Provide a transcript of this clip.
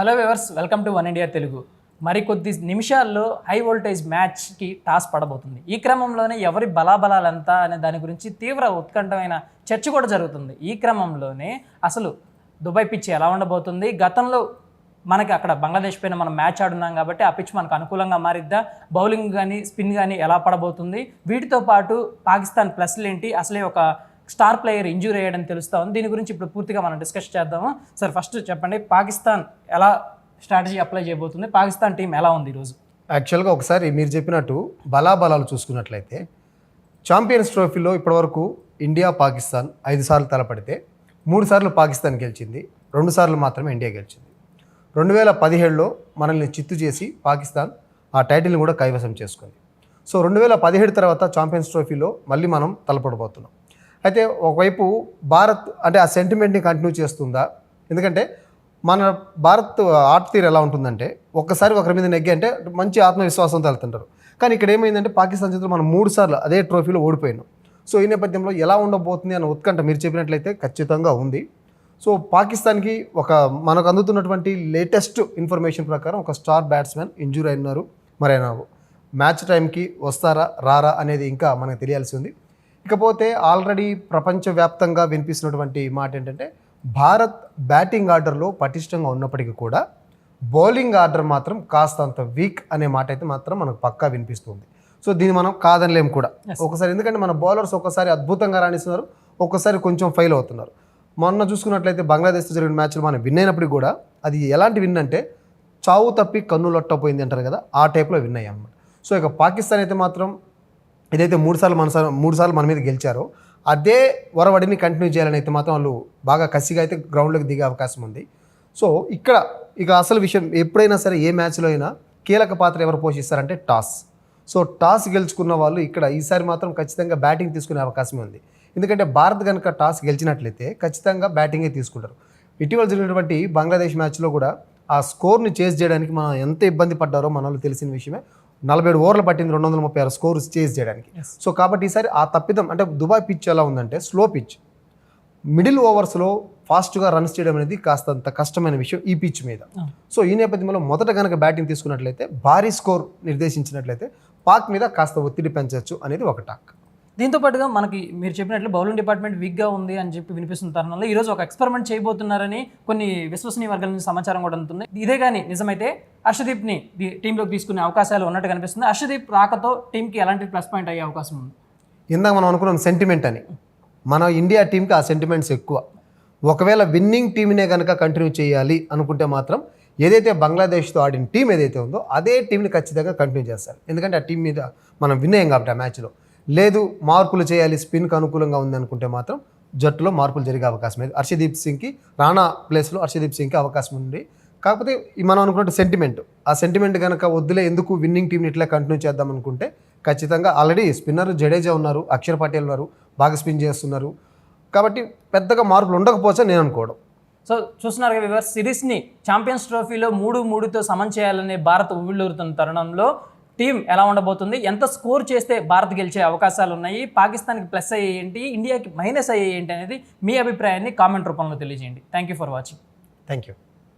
Hello viewers welcome to one India Telugu. మరికొద్ది నిమిషాల్లో high voltage మ్యాచ్కి టాస్ పడబోతుంది. ఈ క్రమంలోనే ఎవరి బలాబలాలు ఎంత అనే దాని గురించి తీవ్ర ఉత్కంఠమైన చర్చ కూడా జరుగుతుంది. ఈ క్రమంలోనే అసలు దుబాయ్ పిచ్ ఎలా ఉండబోతుంది? గతంలో మనకి అక్కడ బంగ్లాదేశ్ పైన మనం మ్యాచ్ ఆడున్నాం కాబట్టి ఆ పిచ్ మనకు అనుకూలంగా మారిద్దా? బౌలింగ్ కానీ స్పిన్ కానీ ఎలా పడబోతుంది? వీటితో పాటు పాకిస్తాన్ ప్లస్లు ఏంటి? అసలే ఒక స్టార్ ప్లేయర్ ఇంజూరీ అయ్యాడని తెలుస్తా ఉంది. దీని గురించి ఇప్పుడు పూర్తిగా మనం డిస్కస్ చేద్దాము. సార్ ఫస్ట్ చెప్పండి పాకిస్తాన్ ఎలా స్ట్రాటజీ అప్లై చేయబోతుంది? పాకిస్తాన్ టీం ఎలా ఉంది ఈరోజు? యాక్చువల్గా ఒకసారి మీరు చెప్పినట్టు బలాబలాలు చూసుకున్నట్లయితే ఛాంపియన్స్ ట్రోఫీలో ఇప్పటివరకు ఇండియా పాకిస్తాన్ ఐదు సార్లు తలపడితే మూడు సార్లు పాకిస్తాన్ గెలిచింది రెండు సార్లు మాత్రమే ఇండియా గెలిచింది. రెండు వేల పదిహేడులో మనల్ని చిత్తు చేసి పాకిస్తాన్ ఆ టైటిల్ని కూడా కైవసం చేసుకుంది. సో రెండు వేల పదిహేడు తర్వాత ఛాంపియన్స్ ట్రోఫీలో మళ్ళీ మనం తలపడబోతున్నాం. అయితే ఒకవైపు భారత్ అంటే ఆ సెంటిమెంట్ని కంటిన్యూ చేస్తుందా? ఎందుకంటే మన భారత్ ఆర్ట్ తీరు ఎలా ఉంటుందంటే ఒక్కసారి ఒకరి మీద నెగ్గి అంటే మంచి ఆత్మవిశ్వాసంతో వెళ్తుంటారు. కానీ ఇక్కడ ఏమైందంటే పాకిస్తాన్ చేతిలో మనం మూడు సార్లు అదే ట్రోఫీలో ఓడిపోయినాం. సో ఈ నేపథ్యంలో ఎలా ఉండబోతుంది అన్న ఉత్కంఠ మీరు చెప్పినట్లయితే ఖచ్చితంగా ఉంది. సో పాకిస్తాన్కి ఒక మనకు అందుతున్నటువంటి లేటెస్ట్ ఇన్ఫర్మేషన్ ప్రకారం ఒక స్టార్ బ్యాట్స్మెన్ ఇంజూర్ అయినారు. మరి మ్యాచ్ టైంకి వస్తారా రారా అనేది ఇంకా మనకు తెలియాల్సి ఉంది. ఇకపోతే ఆల్రెడీ ప్రపంచవ్యాప్తంగా వినిపిస్తున్నటువంటి మాట ఏంటంటే భారత్ బ్యాటింగ్ ఆర్డర్లో పటిష్టంగా ఉన్నప్పటికీ కూడా బౌలింగ్ ఆర్డర్ మాత్రం కాస్తంత వీక్ అనే మాట అయితే మాత్రం మనకు పక్కా వినిపిస్తుంది. సో దీన్ని మనం కాదనలేం కూడా. ఒకసారి ఎందుకంటే మన బౌలర్స్ ఒకసారి అద్భుతంగా రాణిస్తున్నారు ఒక్కసారి కొంచెం ఫెయిల్ అవుతున్నారు. మొన్న చూసుకున్నట్లయితే బంగ్లాదేశ్తో జరిగిన మ్యాచ్లో మనం విన్ అయినప్పటికీ కూడా అది ఎలాంటి విన్ అంటే చావు తప్పి కన్ను లొట్టపోయింది అంటారు కదా ఆ టైప్లో విన్ అయ్యాం. అన్నమాట సో ఇక పాకిస్తాన్ అయితే మాత్రం ఏదైతే మూడు సార్లు మన మూడుసార్లు మూడు సార్లు మన మీద గెలిచారో అదే వరవడిని కంటిన్యూ చేయాలని అయితే మాత్రం వాళ్ళు బాగా కసిగా అయితే గ్రౌండ్లోకి దిగే అవకాశం ఉంది. సో ఇక్కడ ఇక అసలు విషయం ఎప్పుడైనా సరే ఏ మ్యాచ్లో అయినా కీలక పాత్ర ఎవరు పోషిస్తారంటే టాస్. సో టాస్ గెలుచుకున్న వాళ్ళు ఇక్కడ ఈసారి మాత్రం ఖచ్చితంగా బ్యాటింగ్ తీసుకునే అవకాశం ఉంది. ఎందుకంటే భారత్ కనుక టాస్ గెలిచినట్లయితే ఖచ్చితంగా బ్యాటింగే తీసుకుంటారు. ఇటీవల జరిగినటువంటి బంగ్లాదేశ్ మ్యాచ్లో కూడా ఆ స్కోర్ని చేజ్ చేయడానికి మనం ఎంత ఇబ్బంది పడ్డారో మన వాళ్ళు తెలిసిన విషయమే. నలభై ఏడు ఓవర్లు పట్టింది రెండు వందల ముప్పై ఆరు స్కోర్ చేజ్ చేయడానికి. సో కాబట్టి ఈసారి ఆ తప్పిదం అంటే దుబాయ్ పిచ్ ఎలా ఉందంటే స్లో పిచ్ మిడిల్ ఓవర్స్లో ఫాస్ట్గా రన్స్ చేయడం అనేది కాస్తంత కష్టమైన విషయం ఈ పిచ్ మీద. సో ఈ నేపథ్యంలో మొదట కనుక బ్యాటింగ్ తీసుకున్నట్లయితే భారీ స్కోర్ నిర్దేశించినట్లయితే పాక్ మీద కాస్త ఒత్తిడి పెంచవచ్చు అనేది ఒక టాక్ దీంతో పాటుగా మనకి మీరు చెప్పినట్లు బౌలింగ్ డిపార్ట్మెంట్ వీక్గా ఉంది అని చెప్పి వినిపిస్తున్న తరుణంలో ఈరోజు ఒక ఎక్స్పెరిమెంట్ చేయబోతున్నారని కొన్ని విశ్వసనీయ వర్గాల నుంచి సమాచారం కూడా అందుతుంది. ఇదే కానీ నిజమైతే హర్షదీప్ని టీంలోకి తీసుకునే అవకాశాలు ఉన్నట్టు కనిపిస్తుంది. హర్షదీప్ రాకతో టీంకి ఎలాంటి ప్లస్ పాయింట్ అయ్యే అవకాశం ఉంది? ఇందాక మనం అనుకున్నాం సెంటిమెంట్ అని. మన ఇండియా టీంకి ఆ సెంటిమెంట్స్ ఎక్కువ. ఒకవేళ విన్నింగ్ టీంనే కనుక కంటిన్యూ చేయాలి అనుకుంటే మాత్రం ఏదైతే బంగ్లాదేశ్తో ఆడిన టీం ఏదైతే ఉందో అదే టీంని ఖచ్చితంగా కంటిన్యూ చేస్తారు. ఎందుకంటే ఆ టీం మీద మనం విన్ అయ్యాం కాబట్టి ఆ మ్యాచ్లో లేదు మార్పులు చేయాలి స్పిన్కి అనుకూలంగా ఉంది అనుకుంటే మాత్రం జట్టులో మార్పులు జరిగే అవకాశం లేదు. హర్షదీప్ సింగ్కి రాణా ప్లేస్లో హర్షదీప్ సింగ్కి అవకాశం ఉంది. కాకపోతే మనం అనుకున్నట్టు సెంటిమెంట్ ఆ సెంటిమెంట్ కనుక వద్దులే ఎందుకు విన్నింగ్ టీంని ఇట్లా కంటిన్యూ చేద్దాం అనుకుంటే ఖచ్చితంగా ఆల్రెడీ స్పిన్నర్ జడేజా ఉన్నారు అక్షర్ పటేల్ ఉన్నారు బాగా స్పిన్ చేస్తున్నారు. కాబట్టి పెద్దగా మార్పులు ఉండకపోవచ్చని నేను అనుకోవడం. సో చూస్తున్నారు కదా సిరీస్ని ఛాంపియన్స్ ట్రోఫీలో మూడు మూడుతో సమం చేయాలనే భారత్ ఉవ్విళ్ళూరుతున్న తరుణంలో టీం ఎలా ఉండబోతుంది? ఎంత స్కోర్ చేస్తే భారత్ గెలిచే అవకాశాలు ఉన్నాయి? పాకిస్తాన్కి ప్లస్ అయ్యే ఏంటి? ఇండియాకి మైనస్ అయ్యే ఏంటి అనేది మీ అభిప్రాయాన్ని కామెంట్ రూపంలో తెలియజేయండి. Thank you for watching thank you